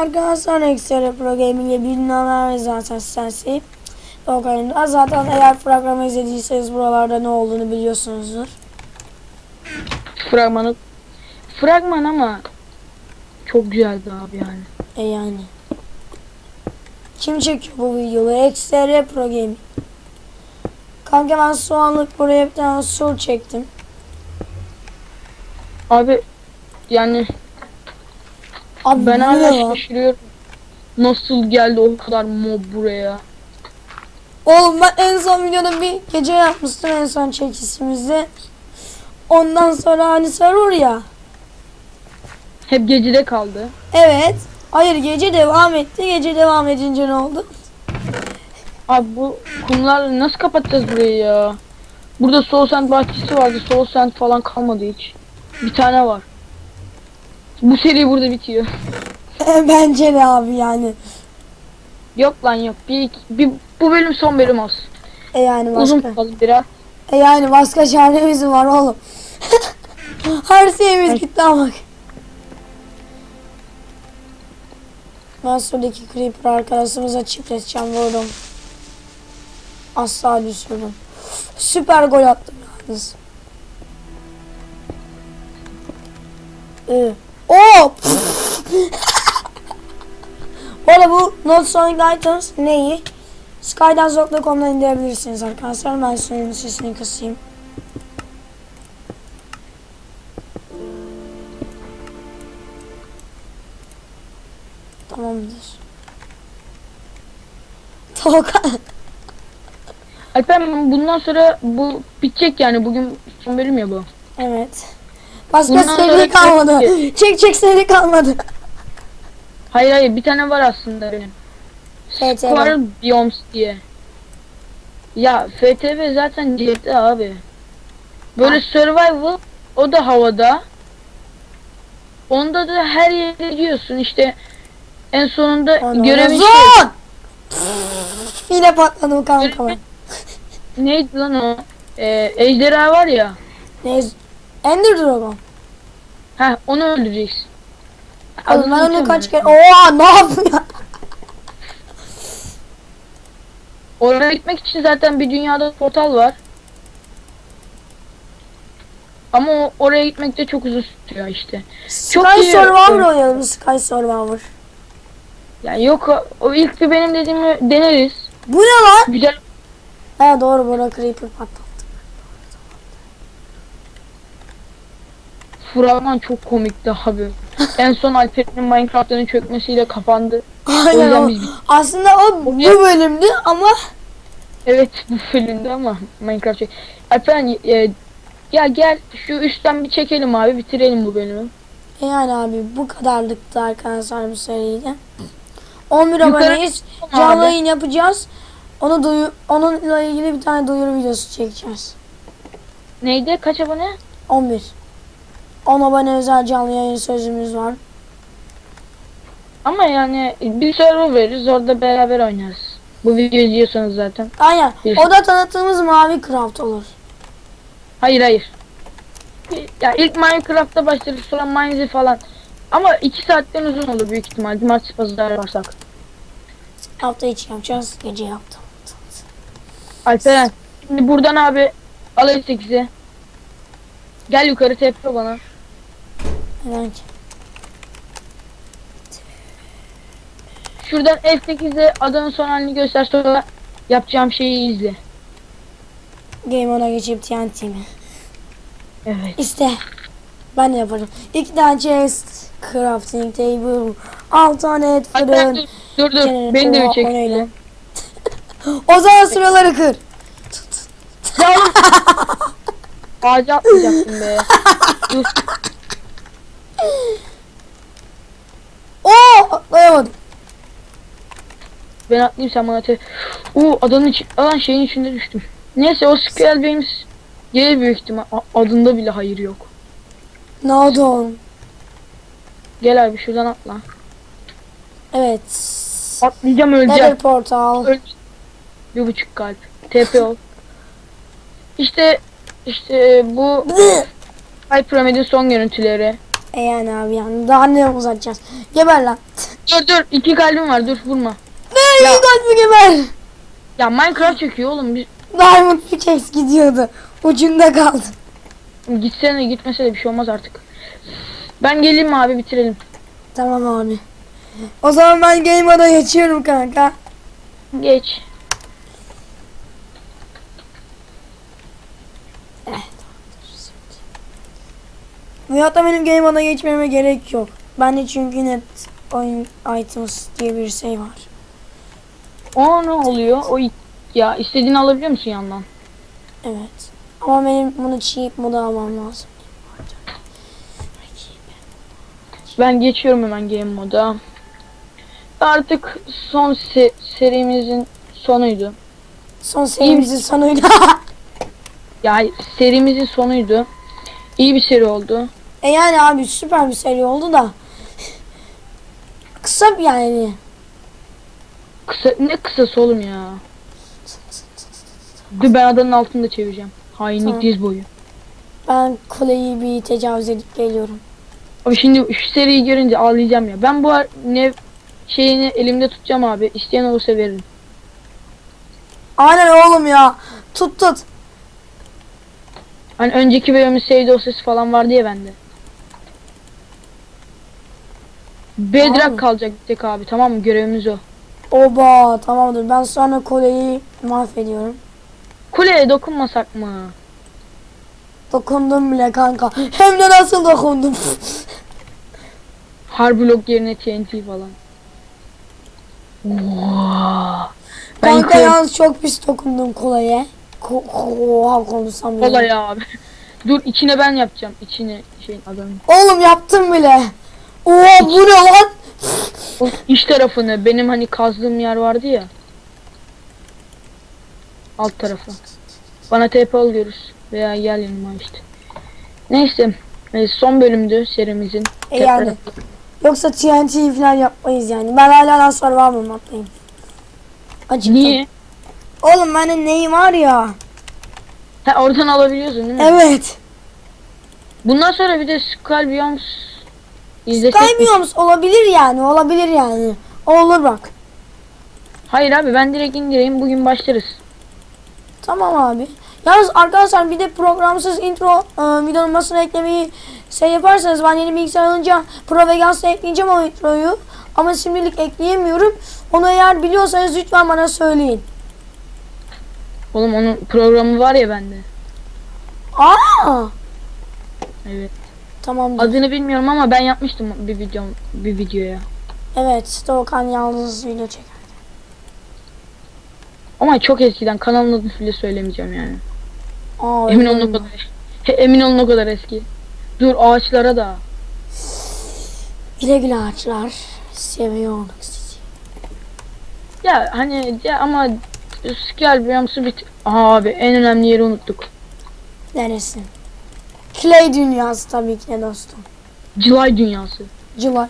arkadaşlar Extra Pro Gaming ile bilinenler ve zaten sensi. Yok oyunda. Zaten eğer fragmanı izlediyseniz buralarda ne olduğunu biliyorsunuzdur. Fragmanı fragman ama çok güzeldi abi yani. E yani. Kim çekiyor bu videoları? Extra Pro Gaming. Kanka ben soğanlık buraya bir tane sur çektim. Abi yani Abi ben hala şaşırıyorum. Nasıl geldi o kadar mob buraya? Oğlum ben en son videoda bir gece yapmıştım en son çekişimizde. Ondan sonra hani server ya. Hep gecede kaldı. Evet. Hayır gece devam etti. Gece devam edince ne oldu? Abi bu kumlarla nasıl kapatacağız burayı ya? Burada Soul Sand bahçesi vardı. Soul Sand falan kalmadı hiç. Bir tane var. Bu seri burada bitiyor. Bence de abi yani. Yok lan yok. Bir, iki- bir bu bölüm son bölüm olsun. E yani başka. Uzun kaldı biraz. E yani başka çaremiz mi var oğlum? Her şeyimiz gitti ama. Ben şuradaki creeper arkadaşımıza çiftleşeceğim vurdum. Asla düşürdüm. Süper gol attım yalnız. Ee, Oo! Bu bu Not Sonic Items neyi? Skydance.com'dan indirebilirsiniz arkadaşlar. Ben suyun sesini kısayım. Tamamdır. Tavuk. Alper bundan sonra bu bitecek yani bugün son bölüm ya bu. Başka Bundan seri kalmadı. Çek çek seri kalmadı. Hayır hayır bir tane var aslında benim. FTV. Biomes diye. Ya FTV zaten cepte abi. Böyle survival o da havada. Onda da her yere gidiyorsun işte. En sonunda görevin şey, Zon! Yine patladım kanka ben. neydi lan o? Ee, ejderha var ya. Neyse. Ender Dragon. Heh onu öldüreceksin. Oğlum ben onu kaç kere... Oha ne yapıyor? Oraya gitmek için zaten bir dünyada portal var. Ama o, oraya gitmek de çok uzun sürüyor işte. Çok Sky iyi. Survivor oynayalım. Sky Survivor. Yani yok o, o ilk bir benim dediğimi deneriz. Bu ne lan? Güzel He doğru burada Creeper patlattı. Fragman çok komikti abi. en son Alper'in Minecraft'ın çökmesiyle kapandı. Aynen o. biz- Aslında o bu bölümdü ama Evet bu bölümde ama Minecraft çek. Alper e, ya gel şu üstten bir çekelim abi bitirelim bu bölümü. e yani abi bu kadarlıktı arkadaşlar bu seride. 11 Yukarı- aboneyiz. Canlı yayın yapacağız. Onu duyu onunla ilgili bir tane duyuru videosu çekeceğiz. Neydi kaç abone? 11. 10 abone özel canlı yayın sözümüz var. Ama yani bir server veririz orada beraber oynarız. Bu videoyu izliyorsanız zaten. Aynen. Bir- O da tanıttığımız Mavi Craft olur. Hayır hayır. Ya ilk Minecraft'ta başlarız sonra Minecraft falan. Ama 2 saatten uzun olur büyük ihtimal. Cumartesi pazar yaparsak. Hafta içi yapacağız. Gece yaptım. Alperen. Şimdi buradan abi al 8'i. Gel yukarı tepe bana. Neden ki? Şuradan F8'de adının son halini göster sonra yapacağım şeyi izle. Game on'a geçip TNT mi? Evet. İşte. Ben de yaparım. İki tane chest. Crafting table. Altı tane fırın. dur dur dur. Beni de bir çek. O zaman sıraları kır. Ağaca atmayacaktım be. Dur. Oo atlayamadım. Ben atlayayım sen bana te... Oo adanın içi... Adan şeyin içinde düştüm. Neyse o Square Games gelir büyük ihtimal. A- adında bile hayır yok. Ne oldu oğlum? Gel abi şuradan atla. Evet. Atlayacağım öleceğim. Nether portal. Öl. Bir buçuk kalp. TP ol. İşte işte bu High Pyramid'in son görüntüleri. E yani abi yani daha ne uzatacağız? Geber lan. Dur dur iki kalbim var dur vurma. Ne? Ya. Ya. Kalbi geber. Ya Minecraft çekiyor oğlum bir Diamond Pickaxe gidiyordu. Ucunda kaldı. gitsene gitmese de bir şey olmaz artık. Ben geleyim abi bitirelim. Tamam abi. O zaman ben Game Mode'a geçiyorum kanka. Geç. Veyahut da benim Game Mode'a geçmeme gerek yok. Bende çünkü net oyun items diye bir şey var. O ne oluyor? O ya istediğini alabiliyor musun yandan? Evet. Ama benim bunu cheap moda almam lazım. Ben geçiyorum hemen game moda. Artık son se- serimizin sonuydu. Son serimizin sonuydu. Ya serimizin sonuydu. İyi bir seri oldu. e yani abi süper bir seri oldu da. Kısa bir yani. Kısa ne kısası oğlum ya. Dur ben adanın altında çevireceğim. Hainlik Tamam. diz boyu. Ben kuleyi bir tecavüz edip geliyorum. Abi şimdi şu seriyi görünce ağlayacağım ya. Ben bu ne şeyini elimde tutacağım abi. İsteyen olursa veririm. Aynen oğlum ya. Tut tut. Hani önceki bölümün save dosyası falan vardı ya bende. Bedrock Abi. kalacak tek abi tamam mı? Görevimiz o. Oba tamamdır. Ben sonra kuleyi mahvediyorum. Kuleye dokunmasak mı? Dokundum bile kanka. Hem de nasıl dokundum. Harblock yerine TNT falan. Oha. Ben kanka yalnız çok pis dokundum kuleye. Ko Oha konuşsam ya. Kolay abi. Dur içine ben yapacağım. İçine şeyin adamın. Oğlum yaptım bile. Oha bu ne lan? O iç tarafını benim hani kazdığım yer vardı ya. Alt tarafı. Bana TP alıyoruz. Veya gel yanıma işte. Neyse. son bölümdü serimizin. E yani. Yoksa TNT falan yapmayız yani. Ben hala daha survival moddayım. Acıktım. Niye? Oğlum benim neyim var ya. Ha oradan alabiliyorsun değil mi? Evet. Bundan sonra bir de Skull Biomes izlesek mi? Kaymıyormuş olabilir yani. Olabilir yani. Olur bak. Hayır abi ben direkt indireyim bugün başlarız. Tamam abi. Yalnız arkadaşlar bir de programsız intro e, videonun eklemeyi şey yaparsanız ben yeni bilgisayar alınca Pro Vegas'ta ekleyeceğim o introyu. Ama şimdilik ekleyemiyorum. Onu eğer biliyorsanız lütfen bana söyleyin. Oğlum onun programı var ya bende. Aa! Evet. Tamam. Adını bilmiyorum ama ben yapmıştım bir video bir videoya. Evet. Doğukan yalnız video çeker. Ama çok eskiden kanalın adını bile söylemeyeceğim yani. Aa, Emin olun o kadar. He, emin olun o kadar eski. Dur ağaçlara da. Güle güle ağaçlar. Seviyorum sizi. Ya hani ya ama Skull Biomes'u bit. Abi en önemli yeri unuttuk. Neresi? Clay dünyası tabii ki de dostum. Cılay dünyası. Cılay.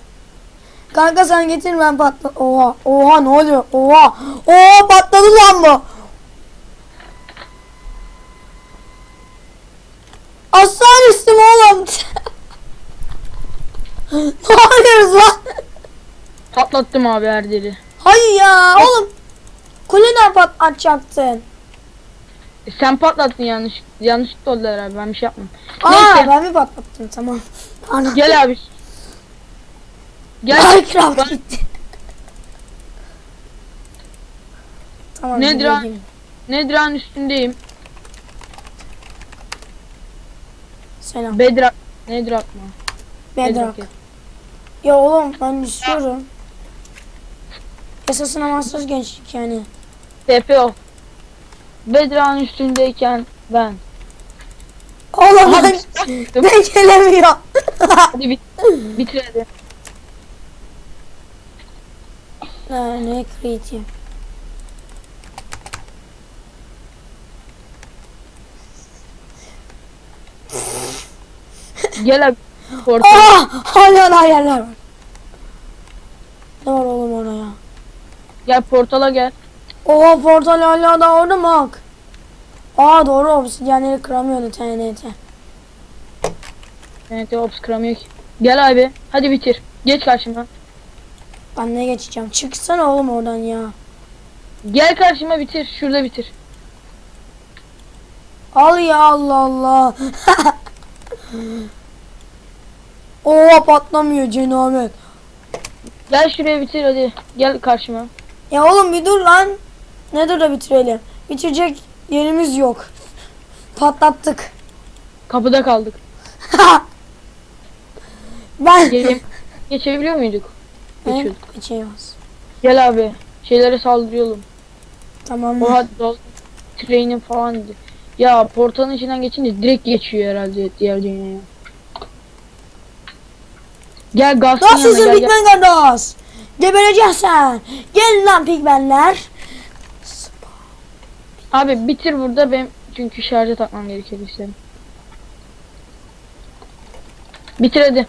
Kanka sen getir ben patla. Oha. Oha ne oluyor? Oha. Oha patladı lan bu. Aslan üstüm oğlum. ne yapıyoruz lan? Patlattım abi her yeri. Hayır ya oğlum. Kuleden patlatacaktın. E, sen patlattın yanlış. Yanlışlıkla oldu herhalde ben bir şey yapmadım. Aa Neyse ben mi patlattım tamam. Ana. gel abi. Gel. Minecraft Bak- gitti. Tamam. Nedir ha? geliyor. Nedra'nın üstündeyim. Selam. Bedrock. Nedrock mı? Bedrock. ya. Ya oğlum ben istiyorum. Esasına mahsus gençlik yani. TP o. Bedrock'ın üstündeyken ben. Oğlum ben, ben gelemiyor. Hadi bit bitir hadi. Ha, ne creative. Gel abi. Portal. Aa, hala daha yerler var. Ne var oğlum oraya? Gel portala gel. Oha portal hala da orada mı bak? Aa doğru obsidyenleri kıramıyordu TNT. Evet ops kıramıyor ki. Gel abi. Hadi bitir. Geç karşıma. Ben ne geçeceğim? Çıksana oğlum oradan ya. Gel karşıma bitir. Şurada bitir. Al ya Allah Allah. Oo patlamıyor cenabet. Gel şuraya bitir hadi. Gel karşıma. Ya oğlum bir dur lan. Ne dur da bitirelim. Bitirecek yerimiz yok. Patlattık. Kapıda kaldık. ben Gelin. Geçebiliyor muyduk? Geçiyorduk. Geçemez. Gel abi. Şeylere saldırıyalım. Tamam? Oha dol trenin falan. Ya portalın içinden geçince direkt geçiyor herhalde diğer dünyaya. Gel Gas'ın yanına Nasılsın gel, gel. Pigmen kardeş? Gebereceksin sen. Gelin lan Pigmenler. Abi bitir burada benim çünkü şarja takmam gerekiyor bilgisayarım. Bitir hadi.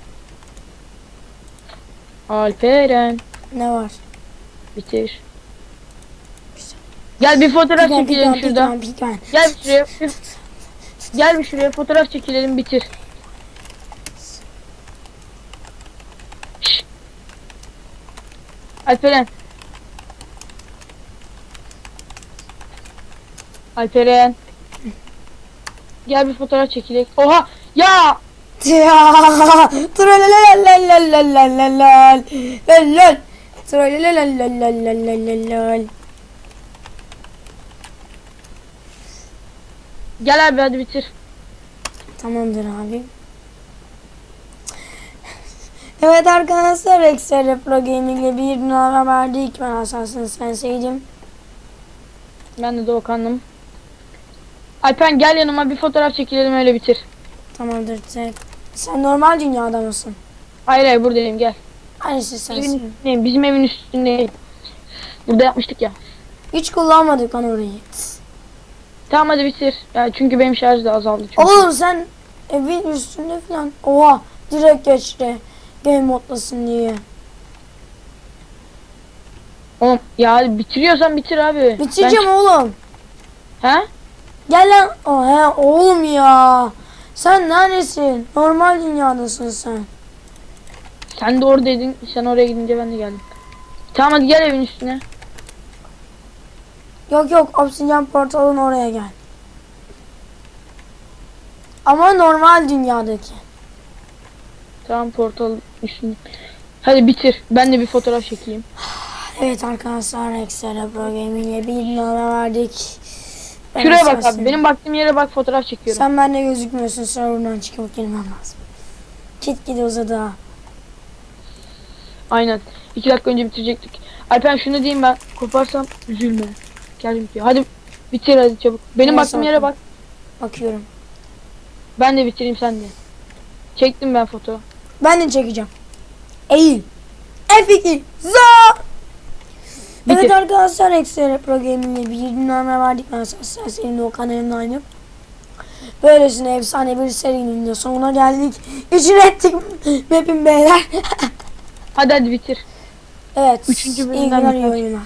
Alperen Ne var? bitir. Gel bir fotoğraf çekilelim Pigmen, şurada. Gel bir şuraya. bir- Gel bir şuraya fotoğraf çekilelim bitir. Şşş. Alperen. Alperen. Gel bir fotoğraf çekilelim. Oha ya Ya, gel abi hadi bitir. Tamamdır abi. Evet arkadaşlar Excel Pro Gaming ile bir numara verdik. Ben Assassin's Sensei'dim. Ben de Doğukan'ım. Alpen gel yanıma bir fotoğraf çekilelim öyle bitir. Tamamdır. Sen, sen normal dünyada mısın? Hayır hayır buradayım gel. Hangisi sensin? Evin. Bizim evin üstündeyim. Burada yapmıştık ya. Hiç kullanmadık lan orayı. Tamam hadi bitir. Ya çünkü benim şarj da azaldı çünkü. Oğlum sen evin üstünde falan. Oha direkt geçti. Game modlasın diye. Oğlum ya bitiriyorsan bitir abi. Bitireceğim oğlum. Ben... He? Gel lan. Oh, he, oğlum ya. Sen neredesin? Normal dünyadasın sen. Sen de oradaydın. Sen oraya gidince ben de geldim. Tamam hadi gel evin üstüne. Yok yok obsidyen portalın oraya gel. Ama normal dünyadaki. Tamam portal üstüne. Hadi bitir. Ben de bir fotoğraf çekeyim. Evet arkadaşlar Excel Pro Gaming'e bir numara verdik. Ben Şuraya bak abi. Benim baktığım yere bak fotoğraf çekiyorum. Sen bende gözükmüyorsun. Server'dan çıkıp gelmem lazım. Git gidi uzadı ha. Aynen. İki dakika önce bitirecektik. Alpen şunu diyeyim ben. Koparsam üzülme. Geldim diyor. Hadi bitir hadi çabuk. Benim Neyse, baktığım yere bak. Bakıyorum. Ben de bitireyim sen de. Çektim ben foto. Ben de çekeceğim. Eğil. F2. Za. Evet arkadaşlar Excel Pro Gaming'e bir numara verdik. Ben sen senin de o kanalımda aynı. Böylesine efsane bir serinin de sonuna geldik. İçine ettik map'in beyler. Hadi hadi bitir. evet. Üçüncü iyi bölümden günler, bir iyi oyunlar. Tamam.